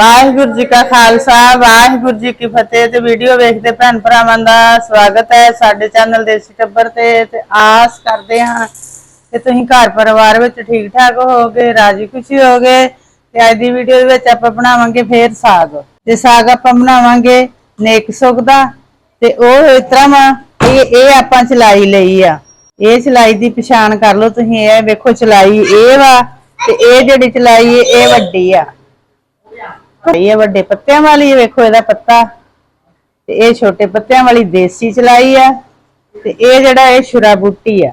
ਵਾਹਿਗੁਰੂ ਜੀ ਕਾ ਖਾਲਸਾ ਵਾਹਿਗੁਰੂ ਜੀ ਕੀ ਫਤਿਹ ਤੇ ਵੀਡੀਓ ਵੇਖਦੇ ਭੈਣ ਭਰਾਵਾਂ ਦਾ ਸਵਾਗਤ ਹੈ ਸਾਡੇ ਚੈਨਲ ਦੇਸੀ ਟੱਬਰ ਤੇ ਤੇ ਆਸ ਕਰਦੇ ਹਾਂ ਕਿ ਤੁਸੀਂ ਘਰ ਪਰਿਵਾਰ ਵਿੱਚ ਠੀਕ ਠਾਕ ਹੋਵੋਗੇ ਰਾਜੀ ਖੁਸ਼ੀ ਹੋਵੋਗੇ ਤੇ ਅੱਜ ਦੀ ਵੀਡੀਓ ਵਿੱਚ ਆਪਾਂ ਬਣਾਵਾਂਗੇ ਫੇਰ ਸਾਗ। ਤੇ ਸਾਗ ਆਪਾਂ ਬਣਾਵਾਂਗੇ ਨੇਕ ਸੁਗ ਦਾ ਤੇ ਉਹ ਇਸ ਤਰ੍ਹਾਂ ਇਹ ਇਹ ਆਪਾਂ ਚਲਾਈ ਲਈ ਆ। ਇਹ ਚਲਾਈ ਦੀ ਪਛਾਣ ਕਰ ਲਓ ਤੁਸੀਂ ਇਹ ਵੇਖੋ ਚਲਾਈ ਇਹ ਵਾ ਤੇ ਇਹ ਜਿਹੜੀ ਚਲਾਈ ਹੈ, ਇਹ ਵੱਡੀ ਆ। ਇਹ ਵੱਡੇ ਪੱਤਿਆਂ ਵਾਲੀ ਵੇਖੋ ਇਹਦਾ ਪੱਤਾ। ਤੇ ਇਹ ਛੋਟੇ ਪੱਤਿਆਂ ਵਾਲੀ ਦੇਸੀ ਚਲਾਈ ਆ। ਤੇ ਇਹ ਜਿਹੜਾ ਇਹ ਸ਼ੁਰਾ ਬੂਟੀ ਆ।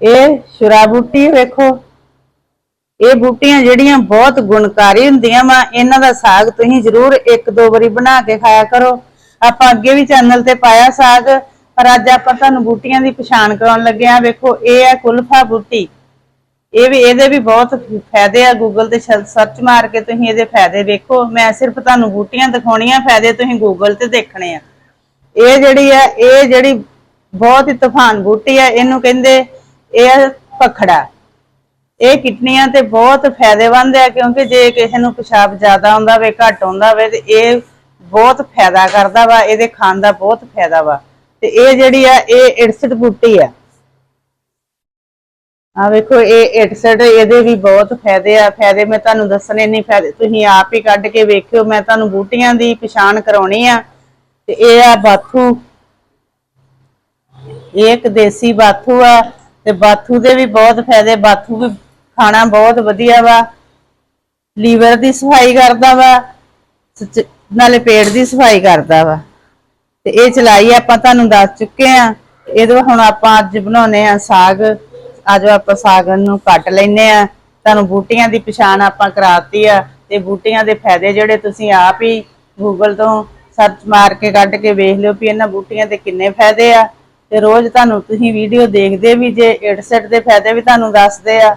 ਇਹ ਸ਼ੁਰਾ ਬੂਟੀ ਵੇਖੋ। ਇਹ ਬੂਟੀਆਂ ਜਿਹੜੀਆਂ ਬਹੁਤ ਗੁਣਕਾਰੀ ਹੁੰਦੀਆਂ ਵਾ, ਇਹਨਾਂ ਦਾ ਸਾਗ ਤੁਸੀਂ ਜ਼ਰੂਰ ਇੱਕ ਦੋ ਵਾਰੀ ਬਣਾ ਕੇ ਖਾਇਆ ਕਰੋ। ਆਪਾਂ ਅੱਗੇ ਵੀ ਚੈਨਲ ਤੇ ਪਾਇਆ ਸਾਗ, ਪਰ ਅੱਜ ਆਪਾਂ ਤੁਹਾਨੂੰ ਬੂਟੀਆਂ ਦੀ ਪਛਾਣ ਕਰਾਉਣ ਲੱਗੇ ਆ। ਵੇਖੋ, ਇਹ ਹੈ ਕੁਲਫਾ ਬੂਟੀ। ਇਹ ਵੀ, ਇਹਦੇ ਵੀ ਬਹੁਤ ਫਾਇਦੇ ਆ ਗੂਗਲ ਤੇ ਸਰਚ ਮਾਰ ਕੇ ਤੁਸੀਂ ਇਹਦੇ ਫਾਇਦੇ ਵੇਖੋ। ਮੈਂ ਸਿਰਫ ਤੁਹਾਨੂੰ ਬੂਟੀਆਂ ਦਿਖਾਉਣੀਆਂ, ਫਾਇਦੇ ਤੁਸੀਂ ਗੂਗਲ ਤੇ ਦੇਖਣੇ ਆ। ਇਹ ਜਿਹੜੀ ਆ, ਇਹ ਜਿਹੜੀ ਬਹੁਤ ਹੀ ਤੂਫਾਨ ਬੂਟੀ ਆ, ਇਹਨੂੰ ਕਹਿੰਦੇ ਇਹ ਪਖੜਾ ਇਹ ਕਿਡਨੀਆਂ ਤੇ ਬਹੁਤ ਫਾਇਦੇਮੰਦ ਹੈ ਕਿਉਂਕਿ ਜੇ ਕਿਸੇ ਨੂੰ ਪਿਸ਼ਾਬ ਜ਼ਿਆਦਾ ਆਉਂਦਾ ਵੇ, ਘੱਟ ਆਉਂਦਾ ਵੇ, ਤੇ ਇਹ ਬਹੁਤ ਫਾਇਦਾ ਕਰਦਾ ਵਾ, ਇਹਦੇ ਖਾਣ ਦਾ ਬਹੁਤ ਫਾਇਦਾ ਵਾ। ਤੇ ਇਹ ਜਿਹੜੀ ਆ, ਇਹ 61 ਬੂਟੀ ਆ। ਆ ਵੇਖੋ, ਇਹ 61 ਇਹਦੇ ਵੀ ਬਹੁਤ ਫਾਇਦੇ ਆ। ਫਾਇਦੇ ਮੈਂ ਤੁਹਾਨੂੰ ਦੱਸਣੇ ਨਹੀਂ, ਫਾਇਦੇ ਤੁਸੀਂ ਆਪ ਹੀ ਕੱਢ ਕੇ ਵੇਖਿਓ। ਮੈਂ ਤੁਹਾਨੂੰ ਬੂਟੀਆਂ ਦੀ ਪਛਾਣ ਕਰਾਉਣੀ ਆ। ਤੇ ਇਹ ਆ ਬਾਥੂ। ਇੱਕ ਦੇਸੀ ਬਾਥੂ ਆ ਤੇ ਬਾਥੂ ਦੇ ਵੀ ਬਹੁਤ ਫਾਇਦੇ। ਬਾਥੂ ਵੀ ਖਾਣਾ ਬਹੁਤ ਵਧੀਆ ਵਾ। ਲੀਵਰ ਦੀ ਸਫ਼ਾਈ ਕਰਦਾ ਵਾ। ਨਾਲੇ ਪੇਟ ਦੀ ਸਫ਼ਾਈ ਕਰਦਾ ਵਾ। ਤੇ ਇਹ ਚਲਾਈ ਆਪਾਂ ਤੁਹਾਨੂੰ ਦੱਸ ਚੁੱਕੇ ਆ। ਇਹਦੇ ਹੁਣ ਆਪਾਂ ਅੱਜ ਬਣਾਉਨੇ ਆ ਸਾਗ। ਆਜੋ ਆਪਾਂ ਸਾਗ ਨੂੰ ਕੱਟ ਲੈਨੇ ਆ ਤੁਹਾਨੂੰ ਬੂਟੀਆਂ ਦੀ ਪਛਾਣ ਆਪਾਂ ਕਰਾਤੀ ਆ ਤੇ ਬੂਟੀਆਂ ਦੇ ਫਾਇਦੇ ਜਿਹੜੇ ਤੁਸੀਂ ਆਪ ਹੀ ਗੂਗਲ ਤੋਂ ਸਰਚ ਮਾਰ ਕੇ ਕੱਢ ਕੇ ਵੇਖ ਲਿਓ ਵੀ ਇਹਨਾਂ ਬੂਟੀਆਂ ਦੇ ਕਿੰਨੇ ਫਾਇਦੇ ਆ। ਤੇ ਰੋਜ਼ ਤੁਹਾਨੂੰ ਤੁਸੀਂ ਵੀਡੀਓ ਦੇਖਦੇ ਵੀ ਜੇ 68 ਦੇ ਫਾਇਦੇ ਵੀ ਤੁਹਾਨੂੰ ਦੱਸਦੇ ਆ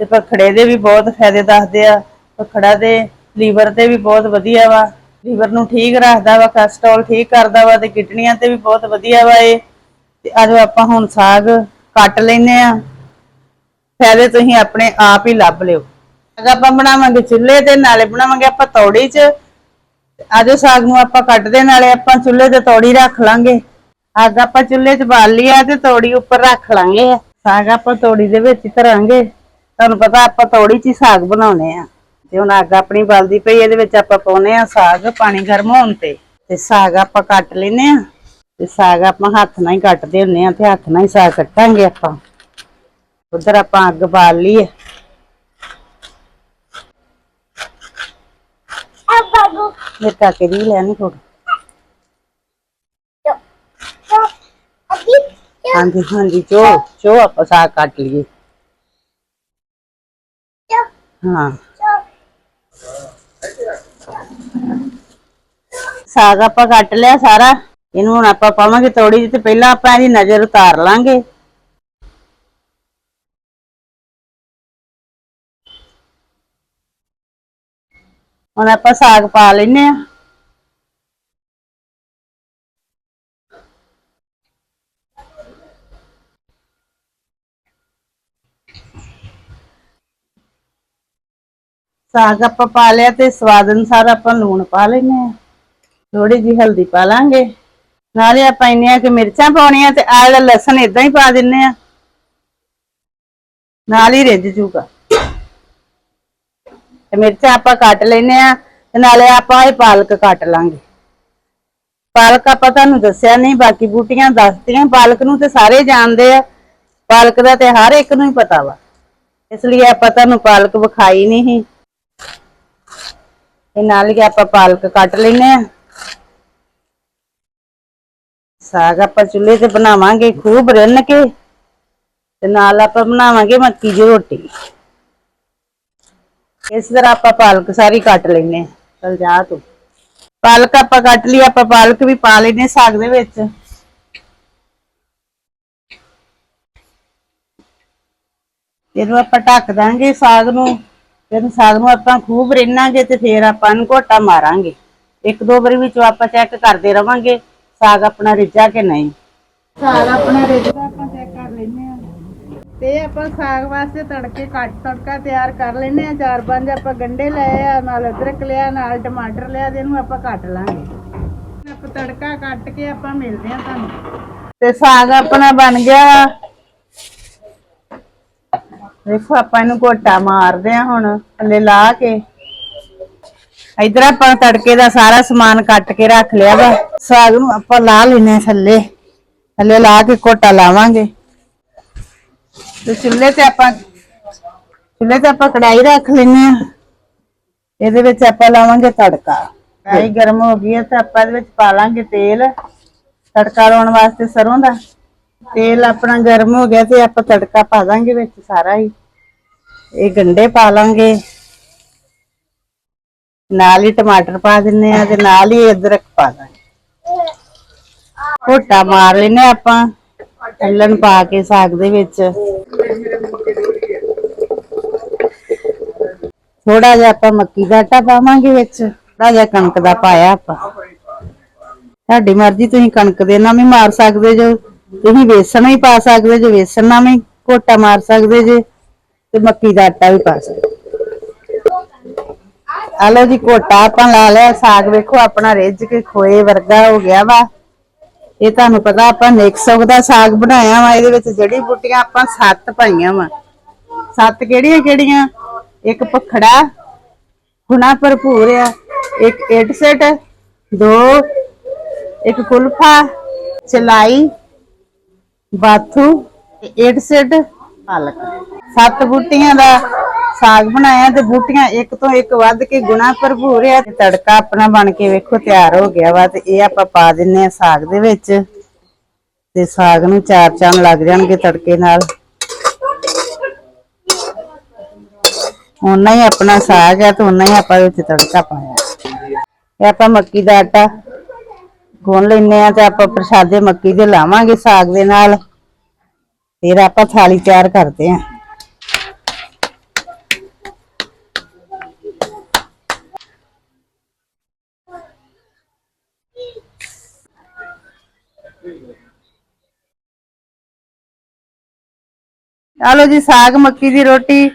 ਤੇ ਪਖੜੇ ਦੇ ਵੀ ਬਹੁਤ ਫਾਇਦੇ ਦੱਸਦੇ ਆ। ਪਖੜਾ ਦੇ ਲੀਵਰ ਤੇ ਵੀ ਬਹੁਤ ਵਧੀਆ ਵਾ। ਲੀਵਰ ਨੂੰ ਠੀਕ ਰੱਖਦਾ ਵਾ, ਕੋਲੇਸਟ੍ਰੋਲ ਠੀਕ ਕਰਦਾ ਵਾ ਤੇ ਕਿਡਨੀਆਂ ਤੇ ਵੀ ਬਹੁਤ ਵਧੀਆ ਵਾ ਇਹ। ਤੇ ਅੱਜ ਆਪਾਂ ਹੁਣ ਸਾਗ ਕੱਟ ਲੈਨੇ ਆ ਫਾਇਦੇ ਤੁਸੀਂ ਆਪਣੇ ਆਪ ਹੀ ਲੱਭ ਲਿਓ। ਸਾਗ ਆਪਾਂ ਬਣਾਵਾਂਗੇ ਚੁੱਲ੍ਹੇ ਤੇ, ਨਾਲੇ ਬਣਾਵਾਂਗੇ ਆਪਾਂ ਤੌੜੀ 'ਚ, ਅੱਜ ਸਾਗ ਨੂੰ ਆਪਾਂ ਕੱਟਦੇ, ਨਾਲੇ ਆਪਾਂ ਚੁੱਲ੍ਹੇ ਤੇ ਤੌੜੀ ਰੱਖ ਲਾਂਗੇ। ਅੱਗ ਆਪਾਂ ਚੁੱਲ੍ਹੇ 'ਚ ਬਾਲ ਲਈ ਆ ਤੇ ਤੌੜੀ ਉੱਪਰ ਰੱਖ ਲਾਂਗੇ। ਸਾਗ ਆਪਾਂ ਤੌੜੀ ਦੇ ਵਿੱਚ ਹੀ ਧਰਾਂਗੇ। ਤੁਹਾਨੂੰ ਪਤਾ ਆਪਾਂ ਤੌੜੀ 'ਚ ਹੀ ਸਾਗ ਬਣਾਉਨੇ ਆ। ਤੇ ਹੁਣ ਅੱਗ ਆਪਣੀ ਬਲਦੀ ਪਈ, ਇਹਦੇ ਵਿੱਚ ਆਪਾਂ ਪਾਉਨੇ ਆ ਸਾਗ ਪਾਣੀ ਗਰਮ ਹੋਣ ਤੇ। ਤੇ ਸਾਗ ਆਪਾਂ ਕੱਟ ਲੈਨੇ ਆ। ਤੇ ਸਾਗ ਆਪਾਂ ਹੱਥ ਨਾਲ ਹੀ ਕੱਟਦੇ ਹੁੰਨੇ ਆ ਤੇ ਹੱਥ ਨਾਲ ਹੀ ਸਾਗ ਕੱਟਾਂਗੇ ਆਪਾਂ। ਉਧਰ ਆਪਾਂ ਅੱਗ ਬਾਲ ਲਈ ਹੈ ਮੇਰੇ ਕਾਕੇ ਦੀ ਲੈਣੀ ਫੋਟੋ। ਹਾਂਜੀ ਹਾਂਜੀ ਚੋ ਚੋ ਆਪਾਂ ਸਾਗ ਕੱਟ ਲਈਏ। ਹਾਂ। ਸਾਗ ਆਪਾਂ ਕੱਟ ਲਿਆ ਸਾਰਾ। ਇਹਨੂੰ ਹੁਣ ਆਪਾਂ ਪਾਵਾਂਗੇ ਤੋੜੀ ਜਿਹੀ ਤੇ ਪਹਿਲਾਂ ਆਪਾਂ ਇਹਦੀ ਨਜ਼ਰ ਉਤਾਰ ਲਾਂਗੇ। ਹੁਣ ਆਪਾਂ ਸਾਗ ਪਾ ਲੈਨੇ ਆ ਸਾਗ ਆਪਾਂ ਪਾ ਲਿਆ ਤੇ ਸਵਾਦ ਅਨੁਸਾਰ ਆਪਾਂ ਲੂਣ ਪਾ ਲੈਨੇ ਆ ਥੋੜੀ ਜੀ ਹਲਦੀ ਪਾ ਲਾਂਗੇ। ਨਾਲੇ ਆਪਾਂ ਇੰਨੀਆਂ ਕਿ ਮਿਰਚਾਂ ਪਾਉਣੀਆਂ ਤੇ ਆਹ ਜਿਹੜਾ ਲਸਣ ਇਦਾਂ ਹੀ ਪਾ ਦਿੰਨੇ ਆ ਨਾਲ ਹੀ ਰਿੱਝ ਜੂਗਾ। ਤੇ ਮਿਰਚਾਂ ਆਪਾਂ ਕੱਟ ਲੈਨੇ ਆ ਤੇ ਨਾਲੇ ਆਪਾਂ ਇਹ ਪਾਲਕ ਕੱਟ ਲਾਂਗੇ। ਪਾਲਕ ਆਪਾਂ ਤੁਹਾਨੂੰ ਦੱਸਿਆ ਨਹੀਂ, ਬਾਕੀ ਬੂਟੀਆਂ ਦੱਸਤੀਆਂ, ਪਾਲਕ ਨੂੰ ਤੇ ਸਾਰੇ ਜਾਣਦੇ ਆ। ਪਾਲਕ ਦਾ ਤੇ ਹਰ ਇੱਕ ਨੂੰ ਹੀ ਪਤਾ ਵਾ। ਇਸ ਲਈ ਆਪਾਂ ਤੁਹਾਨੂੰ ਪਾਲਕ ਵਿਖਾਈ ਨਹੀਂ ਸੀ। ਨਾਲ ਹੀ ਆਪਾਂ ਪਾਲਕ ਕੱਟ ਲੈਨੇ ਆ ਸਾਗ ਆਪਾਂ ਚੁੱਲ੍ਹੇ ਤੇ ਬਣਾਵਾਂਗੇ ਖੂਬ ਰਿੰਨ ਕੇ। ਤੇ ਨਾਲ ਆਪਾਂ ਬਣਾਵਾਂਗੇ ਮੱਕੀ ਦੀ ਰੋਟੀ। ਇਸ ਤਰ੍ਹਾਂ ਆਪਾਂ ਪਾਲਕ ਸਾਰੀ ਕੱਟ ਲੈਨੇ ਚਲ ਜਾ ਤੂੰ। ਪਾਲਕ ਆਪਾਂ ਕੱਟ ਲਈ, ਆਪਾਂ ਪਾਲਕ ਵੀ ਪਾ ਲੈਨੇ ਸਾਗ ਦੇ ਵਿੱਚ। ਇਹਨੂੰ ਆਪਾਂ ਢੱਕ ਦਾਂਗੇ ਸਾਗ ਨੂੰ। ਫਿਰ ਸਾਗ ਨੂੰ ਆਪਾਂ ਖੂਬ ਰਿੰਨਾਂਗੇ ਤੇ ਫਿਰ ਆਪਾਂ ਇਹਨੂੰ ਘੋਟਾ ਮਾਰਾਂਗੇ। ਇੱਕ ਦੋ ਵਾਰੀ ਵਿੱਚੋਂ ਆਪਾਂ ਚੈੱਕ ਕਰਦੇ ਰਵਾਂਗੇ ਸਾਗ ਆਪਣਾ ਰਿੱਝਾ ਕਿ ਨਹੀਂ। ਸਾਗ ਆਪਣਾ ਰਿੱਝਦਾ ਆਪਾਂ ਚੈੱਕ ਕਰ ਲੈਨੇ ਆ ਤੇ ਆਪਾਂ ਸਾਗ ਵਾਸਤੇ ਤੜਕੇ ਕੱਟ ਤੜਕਾ ਤਿਆਰ ਕਰ ਲੈਨੇ ਆ ਚਾਰ ਪੰਜ ਆਪਾਂ ਗੰਡੇ ਲਏ ਆ, ਨਾਲ ਅਦਰਕ ਲਿਆ, ਨਾਲ ਟਮਾਟਰ ਲਿਆ, ਤੇ ਇਹਨੂੰ ਆਪਾਂ ਕੱਟ ਲਾਂਗੇ। ਆਪਾਂ ਤੜਕਾ ਕੱਟ ਕੇ ਆਪਾਂ ਮਿਲਦੇ ਆ ਤੁਹਾਨੂੰ। ਤੇ ਸਾਗ ਆਪਣਾ ਬਣ ਗਿਆ। ਦੇਖੋ ਆਪਾਂ ਇਹਨੂੰ ਘੋਟਾ ਮਾਰਦੇ ਆ ਹੁਣ, ਥੱਲੇ ਲਾ ਕੇ। ਇਧਰ ਆਪਾਂ ਤੜਕੇ ਦਾ ਸਾਰਾ ਸਮਾਨ ਕੱਟ ਕੇ ਰੱਖ ਲਿਆ ਵਾ। ਸਾਗ ਨੂੰ ਆਪਾਂ ਲਾ ਲੈਨੇ ਆ ਥੱਲੇ। ਥੱਲੇ ਲਾ ਕੇ ਘੋਟਾ ਲਾਵਾਂਗੇ। ਤੇ ਚੁੱਲ੍ਹੇ ਤੇ ਆਪਾਂ, ਚੁੱਲ੍ਹੇ ਤੇ ਆਪਾਂ ਕੜਾਈ ਰੱਖ ਲੈਨੇ ਆ ਇਹਦੇ ਵਿੱਚ ਆਪਾਂ ਲਾਵਾਂਗੇ ਤੜਕਾ। ਕੜਾਈ ਗਰਮ ਹੋ ਗਈ ਹੈ ਤੇ ਆਪਾਂ ਇਹਦੇ ਵਿੱਚ ਪਾ ਲਾਂਗੇ ਤੇਲ। ਤੜਕਾ ਲਾਉਣ ਵਾਸਤੇ ਸਰੋਂ ਦਾ। ਤੇਲ ਆਪਣਾ ਗਰਮ ਹੋ ਗਿਆ ਤੇ ਆਪਾਂ ਤੜਕਾ ਪਾ ਦਾਂਗੇ ਵਿੱਚ ਸਾਰਾ ਹੀ। ਇਹ ਗੰਡੇ ਪਾ ਲਾਂਗੇ। ਨਾਲ ਹੀ ਟਮਾਟਰ ਪਾ ਦਿੰਨੇ ਆ ਤੇ ਨਾਲ ਹੀ ਅਦਰਕ ਪਾ ਦਾਂਗੇ। ਘੋਟਾ ਮਾਰ ਲੈਨੇ ਆਪਾਂ। ਅੱਲਣ ਪਾ ਕੇ ਸਾਗ ਦੇ ਵਿੱਚ। ਥੋੜਾ ਜਿਹਾ ਆਪਾਂ ਮੱਕੀ ਦਾ ਆਟਾ ਪਾਵਾਂਗੇ ਵਿੱਚ ਥੋੜਾ ਜਿਹਾ ਕਣਕ ਦਾ ਪਾਇਆ ਆਪਾਂ। ਤੁਹਾਡੀ ਮਰਜ਼ੀ, ਤੁਸੀਂ ਕਣਕ ਦੇ ਨਾਲ ਵੀ ਮਾਰ ਸਕਦੇ ਜੋ, ਤੁਸੀਂ ਵੇਸਣ ਵੀ ਪਾ ਸਕਦੇ ਜੋ, ਵੇਸਣ ਨਾਲ ਵੀ ਘੋਟਾ ਮਾਰ ਸਕਦੇ ਜੇ, ਤੇ ਮੱਕੀ ਦਾ ਆਟਾ ਵੀ ਪਾ ਸਕਦੇ। ਆ ਲਓ ਜੀ, ਘੋਟਾ ਆਪਾਂ ਲਾ ਲਿਆ, ਸਾਗ ਵੇਖੋ, ਆਪਣਾ ਰਿੱਝ ਕੇ ਖੋਏ ਵਰਗਾ ਹੋ ਗਿਆ ਵਾ। ਇਹ ਤੁਹਾਨੂੰ ਪਤਾ ਆਪਾਂ ਨਿਕਸਵ ਦਾ ਸਾਗ ਬਣਾਇਆ ਵਾ, ਇਹਦੇ ਵਿੱਚ ਜੜੀ ਬੂਟੀਆਂ ਆਪਾਂ ਸੱਤ ਪਾਈਆਂ ਵਾ। ਸੱਤ ਕਿਹੜੀਆਂ ਕਿਹੜੀਆਂ? ਇੱਕ ਪਖੜਾ, ਗੁਣਾ ਭਰਪੂਰ ਆ, ਇੱਕ ਇਡਸਟ ਦੋ, ਇੱਕ ਕੁਲਫਾ, ਚਲਾਈ, ਬਾਥੂ ਤੇ ਪਾਲਕ। ਸੱਤ ਬੂਟੀਆਂ ਦਾ ਸਾਗ ਬਣਾਇਆ ਤੇ ਬੂਟੀਆਂ ਇੱਕ ਤੋਂ ਇੱਕ ਵੱਧ ਕੇ ਗੁਣਾ ਭਰਪੂਰ ਆ ਤੜਕਾ ਆਪਣਾ ਬਣ ਕੇ ਵੇਖੋ, ਤਿਆਰ ਹੋ ਗਿਆ ਵਾ ਤੇ ਇਹ ਆਪਾਂ ਪਾ ਦਿੰਨੇ ਆ ਸਾਗ ਦੇ ਵਿੱਚ। ਤੇ ਸਾਗ ਨੂੰ ਚਾਰ ਚਾਨ ਲੱਗ ਜਾਣਗੇ ਤੜਕੇ ਨਾਲ। ਉਹਨਾਂ ਹੀ ਆਪਣਾ ਸਾਗ ਆ ਤੇ ਉਹਨਾਂ ਹੀ ਆਪਾਂ ਵਿੱਚ ਤੜਕਾ ਪਾਇਆ। ਇਹ ਆਪਾਂ ਮੱਕੀ ਦਾ ਆਟਾ ਗੁੰਨ ਲੈਨੇ ਆ ਤੇ ਆਪਾਂ ਪ੍ਰਸ਼ਾਦੇ ਮੱਕੀ ਦੇ ਲਾਵਾਂਗੇ ਸਾਗ ਦੇ ਨਾਲ। ਫਿਰ ਆਪਾਂ ਥਾਲੀ ਤਿਆਰ ਕਰਦੇ ਆਂ। ਚਲੋ ਜੀ, ਸਾਗ, ਮੱਕੀ ਦੀ ਰੋਟੀ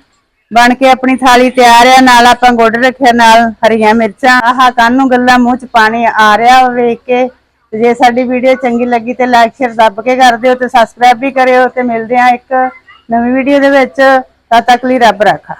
ਬਣ ਕੇ ਆਪਣੀ ਥਾਲੀ ਤਿਆਰ ਆ। ਨਾਲ ਆਪਾਂ ਗੁੜ ਰੱਖਿਆ, ਨਾਲ ਹਰੀਆਂ ਮਿਰਚਾਂ। ਆਹ ਕਾਨੂੰ ਗੱਲਾਂ ਮੂੰਹ ਚ ਪਾਣੀ ਆ ਰਿਹਾ ਵੇਖ ਕੇ। ਜੇ ਸਾਡੀ ਵੀਡੀਓ ਚੰਗੀ ਲੱਗੀ ਤੇ ਲਾਈਕ ਸ਼ੇਅਰ ਦੱਬ ਕੇ ਕਰ ਦਿਓ ਤੇ ਸਬਸਕ੍ਰਾਈਬ ਵੀ ਕਰਿਓ ਤੇ ਮਿਲਦੇ ਆ ਇੱਕ ਨਵੀਂ ਵੀਡੀਓ ਦੇ ਵਿੱਚ। ਤਦ ਤੱਕ ਲਈ ਰੱਬ ਰਾਖਾ।